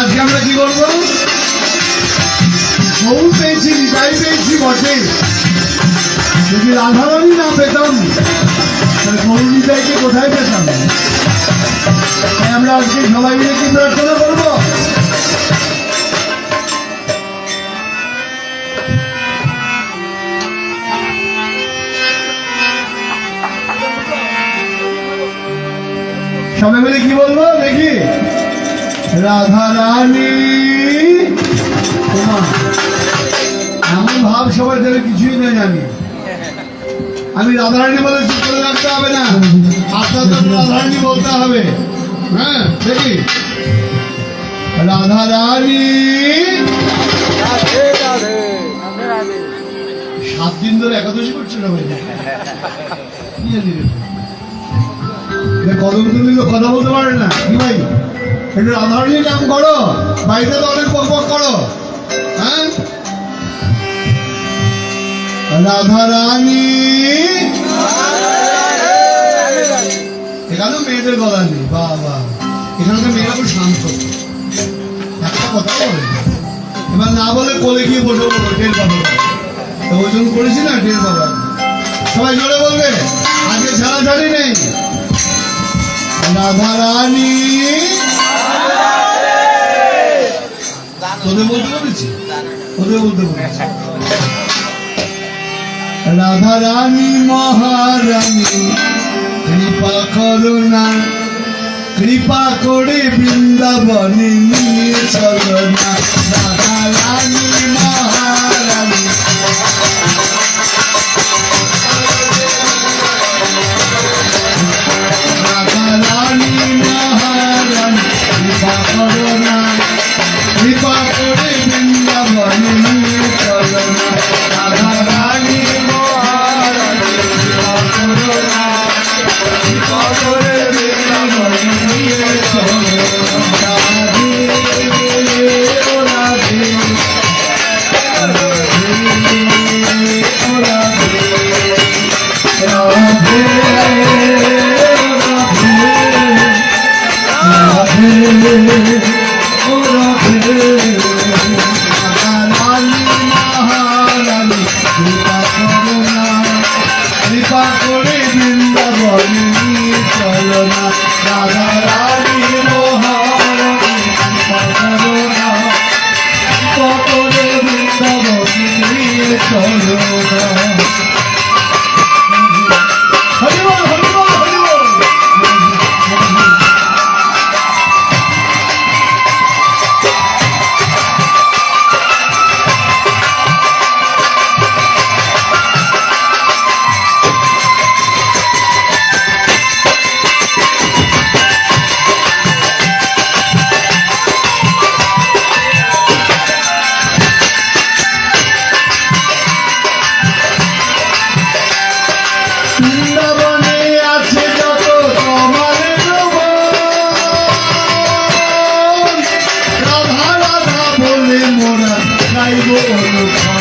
আজকে আমরা কি বলব? বউ পেয়েছি তাই পেয়েছি বটে। যদি রাধারানী না পেতাম, তাহলে গৌরীদাইকে কোথায় পেতাম? আমরা আজকে সবাই মিলে কি প্রার্থনা সবাই মিলে কি বলব? দেখি। রাধা রানী। এমন ভাব সবাই দেবে কিছুই নেই আমি আমি রাধারানী বলে চুপ করে রাখতে হবে না। আপনার রাধারানী বলতে হবে। হ্যাঁ দেখি। রাধা রানী। সাত দিন ধরে একাদশী করছে না ভাই কি জানি রে? এ কদম তুমি তো কথা বলতে পারে না। কি ভাই? একটু রাধারানীর নাম করো। বাড়িতে তো অনেক বক বক করো। হ্যাঁ? রাধা রানী এখানেও মেয়েদের গলা নেই। বাহ বাহ এখানে তো মেয়েরা খুব শান্ত। একটা কথা বলে। এবার না বলে কোলে গিয়ে বসে বলব টের পাবো। ওজন করেছি না, টের পাবো। সবাই জোরে বলবে। আজকে ছাড়া ছাড়ি নেই। রাধা রানী তোদের বলতে বলেছি? মহারানী, কৃপা করুণা কৃপা করে বৃন্দাবনে নিয়ে চলো না। রাধা চলো না। গাইব অনুক্ষণ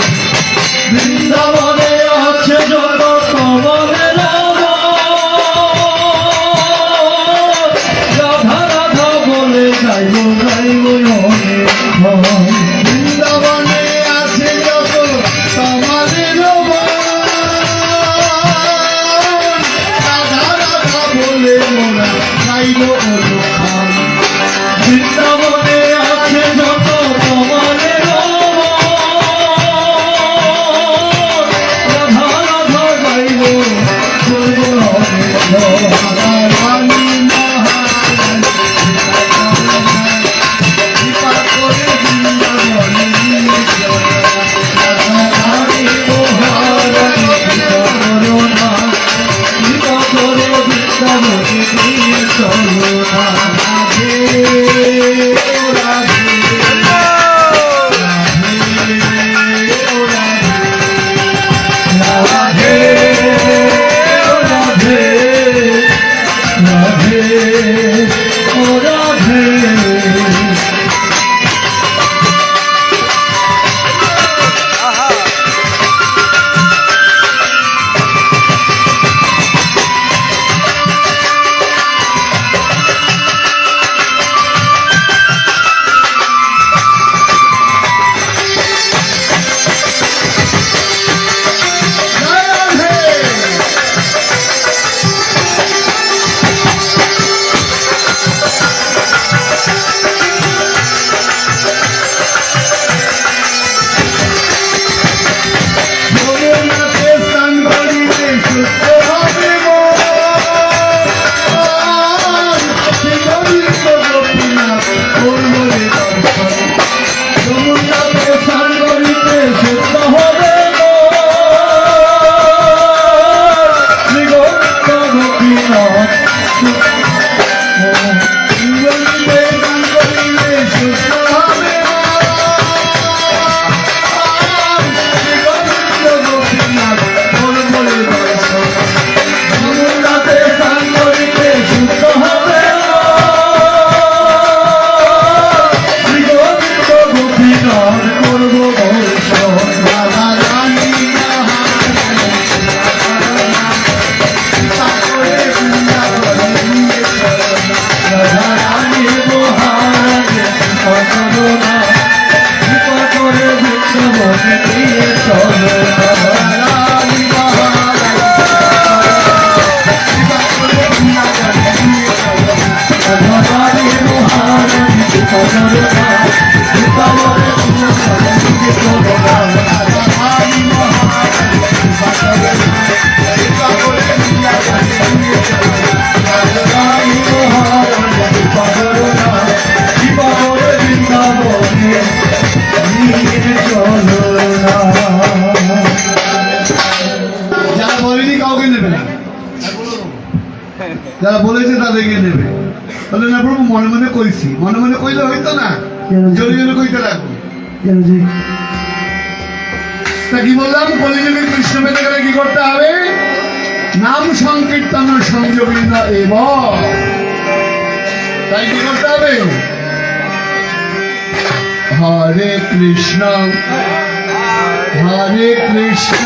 যারা বলেছে তাদেরকে নেবে। তাহলে না প্রভু মনে মনে কইছি। মনে মনে কইলে হইতো না জোরে জোরে কইতে লাগবো। তা কি বললাম? কলিযুগে কৃষ্ণ পেতে গেলে কি করতে হবে? নাম সংকীর্তন সংযোগিন এবং। তাই কি করতে হবে? হরে কৃষ্ণ হরে কৃষ্ণ।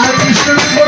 Aí estamos